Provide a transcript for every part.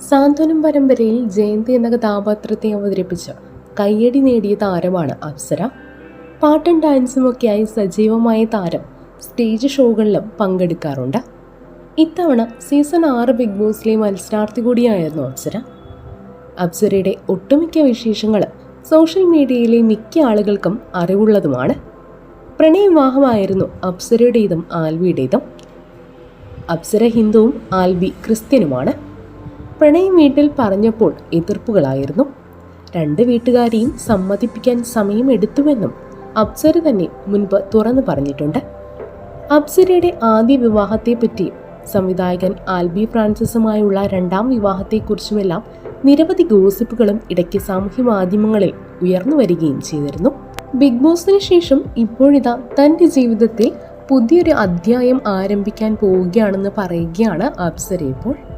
സാന്ത്വനം പരമ്പരയിൽ ജയന്തി എന്ന കഥാപാത്രത്തെ അവതരിപ്പിച്ച കയ്യടി നേടിയ താരമാണ് അപ്സര. പാട്ടും ഡാൻസുമൊക്കെയായി സജീവമായ താരം സ്റ്റേജ് ഷോകളിലും പങ്കെടുക്കാറുണ്ട്. ഇത്തവണ സീസൺ ആറ് ബിഗ് ബോസിലെ മത്സരാർത്ഥി കൂടിയായിരുന്നു അപ്സര. അപ്സരയുടെ ഒട്ടുമിക്ക വിശേഷങ്ങൾ സോഷ്യൽ മീഡിയയിലെ മിക്ക ആളുകൾക്കും അറിവുള്ളതുമാണ്. പ്രണയവിവാഹമായിരുന്നു അപ്സരയുടേതും ആൽവിയുടേതും അപ്സര ഹിന്ദുവും ആൽബി ക്രിസ്ത്യനുമാണ്. പ്രണയം വീട്ടിൽ പറഞ്ഞപ്പോൾ എതിർപ്പുകളായിരുന്നു. രണ്ട് വീട്ടുകാരെയും സമ്മതിപ്പിക്കാൻ സമയമെടുത്തുവെന്നും അപ്സര തന്നെ മുൻപ് തുറന്നു പറഞ്ഞിട്ടുണ്ട്. അപ്സരയുടെ ആദ്യ വിവാഹത്തെപ്പറ്റി സംവിധായകൻ ആൽബി ഫ്രാൻസിസുമായുള്ള രണ്ടാം വിവാഹത്തെക്കുറിച്ചുമെല്ലാം നിരവധി ഗോസിപ്പുകളും ഇടയ്ക്ക് സാമൂഹ്യ മാധ്യമങ്ങളിൽ ഉയർന്നു വരികയും ചെയ്തിരുന്നു. ബിഗ് ബോസിന് ശേഷം ഇപ്പോഴിതാ തന്റെ ജീവിതത്തിൽ പുതിയൊരു അധ്യായം ആരംഭിക്കാൻ പോവുകയാണെന്ന് പറയുകയാണ് അപ്സര ഇപ്പോൾ.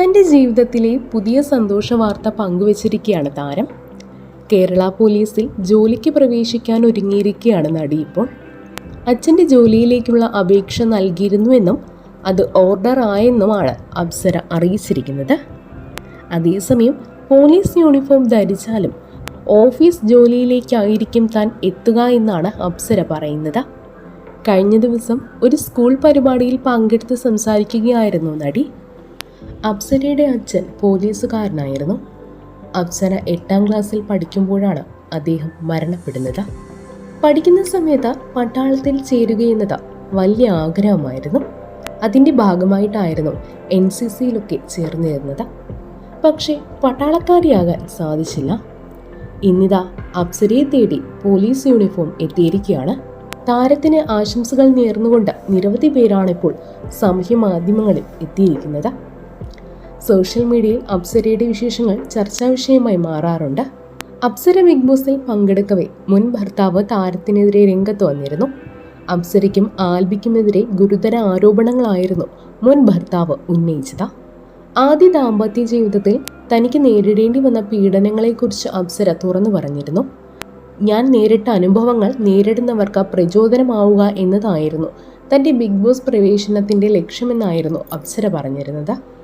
തന്റെ ജീവിതത്തിലെ പുതിയ സന്തോഷ വാർത്ത പങ്കുവച്ചിരിക്കുകയാണ് താരം. കേരള പോലീസിൽ ജോലിക്ക് പ്രവേശിക്കാൻ ഒരുങ്ങിയിരിക്കുകയാണ് നടി ഇപ്പോൾ. അച്ഛന്റെ ജോലിയിലേക്കുള്ള അപേക്ഷ നൽകിയിരുന്നുവെന്നും അത് ഓർഡർ ആയെന്നുമാണ് അപ്സര അറിയിച്ചിരിക്കുന്നത്. അതേസമയം പോലീസ് യൂണിഫോം ധരിച്ചാലും ഓഫീസ് ജോലിയിലേക്കായിരിക്കും താൻ എത്തുക എന്നാണ് അപ്സര പറയുന്നത്. കഴിഞ്ഞ ദിവസം ഒരു സ്കൂൾ പരിപാടിയിൽ പങ്കെടുത്ത് സംസാരിക്കുകയായിരുന്നു നടി. അപ്സരയുടെ അച്ഛൻ പോലീസുകാരനായിരുന്നു. അപ്സര എട്ടാം ക്ലാസ്സിൽ പഠിക്കുമ്പോഴാണ് അദ്ദേഹം മരണപ്പെടുന്നത്. പഠിക്കുന്ന സമയത്ത് പട്ടാളത്തിൽ ചേരുകയെന്നത് വലിയ ആഗ്രഹമായിരുന്നു. അതിന്റെ ഭാഗമായിട്ടായിരുന്നു എൻ സി സിയിലൊക്കെ ചേർന്നിരുന്നത്. പക്ഷേ പട്ടാളക്കാരിയാകാൻ സാധിച്ചില്ല. ഇന്നിതാ അപ്സരയെ തേടി പോലീസ് യൂണിഫോം എത്തിയിരിക്കുകയാണ്. താരത്തിന് ആശംസകൾ നേർന്നുകൊണ്ട് നിരവധി പേരാണിപ്പോൾ സാമൂഹ്യ മാധ്യമങ്ങളിൽ എത്തിയിരിക്കുന്നത്. സോഷ്യൽ മീഡിയയിൽ അപ്സരയുടെ വിശേഷങ്ങൾ ചർച്ചാ വിഷയമായി മാറാറുണ്ട്. അപ്സര ബിഗ് ബോസിൽ പങ്കെടുക്കവേ മുൻ ഭർത്താവ് താരത്തിനെതിരെ രംഗത്ത് വന്നിരുന്നു. അപ്സരയ്ക്കും ആൽബിക്കുമെതിരെ ഗുരുതര ആരോപണങ്ങളായിരുന്നു മുൻ ഭർത്താവ് ഉന്നയിച്ചത്. ആദ്യ ദാമ്പത്യ ജീവിതത്തിൽ തനിക്ക് നേരിടേണ്ടി വന്ന പീഡനങ്ങളെക്കുറിച്ച് അപ്സര തുറന്നു പറഞ്ഞിരുന്നു. ഞാൻ നേരിട്ട അനുഭവങ്ങൾ നേരിടുന്നവർക്ക് പ്രചോദനമാവുക എന്നതായിരുന്നു തന്റെ ബിഗ് ബോസ് പ്രവേശനത്തിന്റെ ലക്ഷ്യമെന്നായിരുന്നു അപ്സര പറഞ്ഞിരുന്നത്.